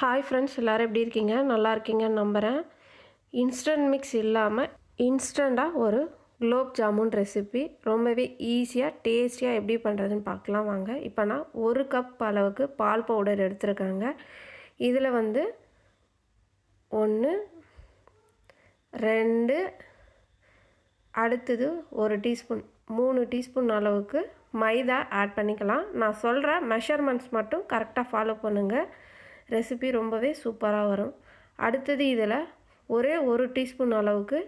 Hi friends எல்லோரும் எப்படி இருக்கீங்க? நல்லா இருக்கீங்கன்னு நம்புகிறேன் இன்ஸ்டன்ட் மிக்ஸ் இல்லாமல் இன்ஸ்டண்ட்டாக ஒரு குலோப் ஜாமுன் ரெசிபி ரொம்பவே ஈஸியாக டேஸ்டியாக எப்படி பண்ணுறதுன்னு பார்க்கலாம் வாங்க. இப்போ நான் ஒரு கப் அளவுக்கு பால் பவுடர் எடுத்துருக்காங்க. இதில் வந்து ஒன்று ரெண்டு அடுத்தது ஒரு டீஸ்பூன் மூணு டீஸ்பூன் அளவுக்கு மைதா ஆட் பண்ணிக்கலாம். நான் சொல்கிற மெஷர்மெண்ட்ஸ் மட்டும் கரெக்டாக ஃபாலோ பண்ணுங்கள் ரெசிபி ரொம்பவே சூப்பராக வரும். அடுத்தது இதில் ஒரே ஒரு டீஸ்பூன் அளவுக்கு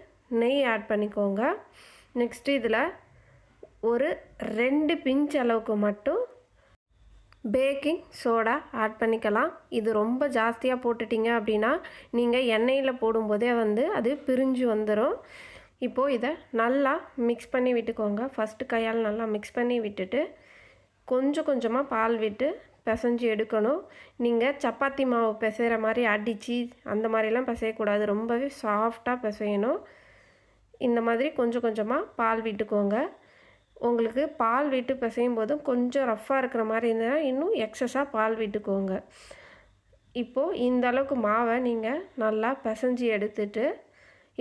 நெய் ஆட் பண்ணிக்கோங்க. நெக்ஸ்ட்டு இதில் ஒரு ரெண்டு பிஞ்ச் அளவுக்கு மட்டும் பேக்கிங் சோடா ஆட் பண்ணிக்கலாம். இது ரொம்ப ஜாஸ்தியாக போட்டுட்டிங்க அப்படின்னா நீங்கள் எண்ணெயில் போடும்போதே வந்து அது பிரிஞ்சு வந்துடும் இப்போது இதை நல்லா மிக்ஸ் பண்ணி விட்டுக்கோங்க. ஃபஸ்ட்டு கையால் நல்லா மிக்ஸ் பண்ணி விட்டுட்டு கொஞ்சம் கொஞ்சமாக பால் விட்டு பிசைஞ்சு எடுக்கணும். நீங்கள் சப்பாத்தி மாவு பிசைகிற மாதிரி அடித்து அந்த மாதிரிலாம் பிசையக்கூடாது. ரொம்பவே சாஃப்டாக பிசையணும். இந்த மாதிரி கொஞ்சம் கொஞ்சமாக பால் விட்டுக்கோங்க. உங்களுக்கு பால் விட்டு பிசையும் போதும் கொஞ்சம் ரஃப்பாக இருக்கிற மாதிரி இருந்தால் இன்னும் எக்ஸஸாக பால் விட்டுக்கோங்க. இப்போது இந்த அளவுக்கு மாவை நீங்கள் நல்லா பிசைஞ்சு எடுத்துட்டு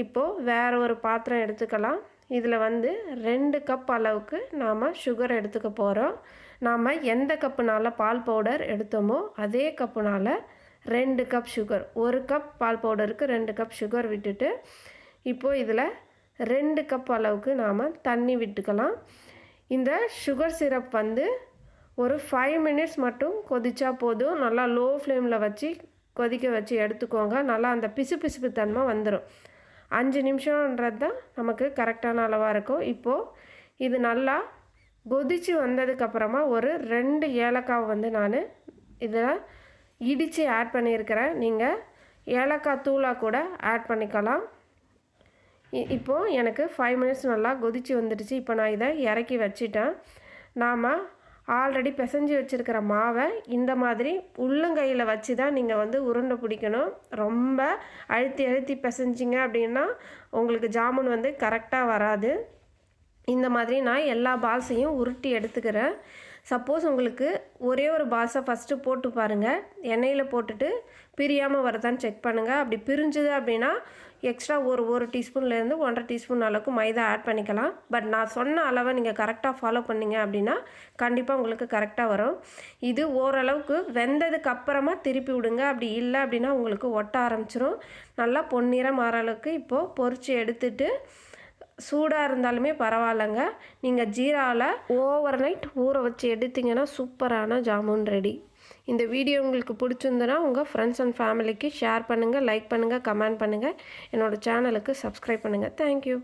இப்போது வேறு ஒரு பாத்திரம் எடுத்துக்கலாம். இதில் வந்து ரெண்டு கப் அளவுக்கு நாம் சுகர் எடுத்துக்க போகிறோம் நாம் எந்த கப்புனால் பால் பவுடர் எடுத்தோமோ அதே கப்புனால் ரெண்டு கப் சுகர் ஒரு கப் பால் பவுடருக்கு ரெண்டு கப் சுகர் விட்டுட்டு இப்போது இதில் ரெண்டு கப் அளவுக்கு நாம் தண்ணி விட்டுக்கலாம். இந்த சுகர் சிரப் வந்து ஒரு ஃபைவ் மினிட்ஸ் மட்டும் கொதிச்சா போதும். நல்லா லோ ஃப்ளேமில் வச்சு கொதிக்க வச்சு எடுத்துக்கோங்க. நல்லா அந்த பிசு பிசுப்பு தன்மை வந்துடும் அஞ்சு நிமிஷன்றது தான் நமக்கு கரெக்டான அளவாக இருக்கும். இப்போது இது நல்லா கொதித்து வந்ததுக்கப்புறமா ஒரு ரெண்டு ஏலக்காவை வந்து நான் இதில் இடித்து ஆட் பண்ணியிருக்கிறேன். நீங்கள் ஏலக்காய் தூளாக கூட ஆட் பண்ணிக்கலாம். இப்போது எனக்கு ஃபைவ் மினிட்ஸ் நல்லா கொதித்து வந்துடுச்சு. இப்போ நான் இதை இறக்கி வச்சிட்டேன். நாம் ஆல்ரெடி பிசைஞ்சு வச்சுருக்கிற மாவை இந்த மாதிரி உள்ளங்கையில் வச்சு தான் நீங்கள் வந்து உருண்டை பிடிக்கணும். ரொம்ப அழுத்தி அழுத்தி பிசைஞ்சிங்க அப்படின்னா உங்களுக்கு ஜாமுன் வந்து கரெக்டாக வராது. இந்த மாதிரி நான் எல்லா பால்ஸையும் உருட்டி எடுத்துக்கிறேன். சப்போஸ் உங்களுக்கு ஒரே ஒரு பால்ஸை ஃபஸ்ட்டு போட்டு பாருங்கள் எண்ணெயில் போட்டுட்டு பிரியாமல் வரதான்னு செக் பண்ணுங்கள் அப்படி பிரிஞ்சுது அப்படின்னா எக்ஸ்ட்ரா ஒரு ஒரு டீஸ்பூன்லேருந்து ஒன்றரை டீஸ்பூன் அளவுக்கு மைதா ஆட் பண்ணிக்கலாம். பட் நான் சொன்ன அளவை நீங்கள் கரெக்டாக ஃபாலோ பண்ணிங்க அப்படின்னா கண்டிப்பாக உங்களுக்கு கரெக்டாக வரும். இது ஓரளவுக்கு வெந்ததுக்கு அப்புறமா திருப்பி விடுங்க. அப்படி இல்லை அப்படின்னா உங்களுக்கு ஒட்ட ஆரம்பிச்சிரும். நல்லா பொன்னிறம் மாற அளவுக்கு இப்போது பொறிச்சு எடுத்துட்டு சூடாக இருந்தாலுமே பரவாயில்லைங்க. நீங்கள் ஜீராவில் ஓவர் நைட் ஊற வச்சு எடுத்திங்கன்னா சூப்பரான ஜாமுன் ரெடி. இந்த வீடியோ உங்களுக்கு பிடிச்சிருந்தனா உங்கள் ஃப்ரெண்ட்ஸ் அண்ட் ஃபேமிலிக்கு ஷேர் பண்ணுங்கள் லைக் பண்ணுங்கள் கமெண்ட் பண்ணுங்கள் என்னோடய சேனலுக்கு சப்ஸ்கிரைப் பண்ணுங்கள் தேங்க்யூ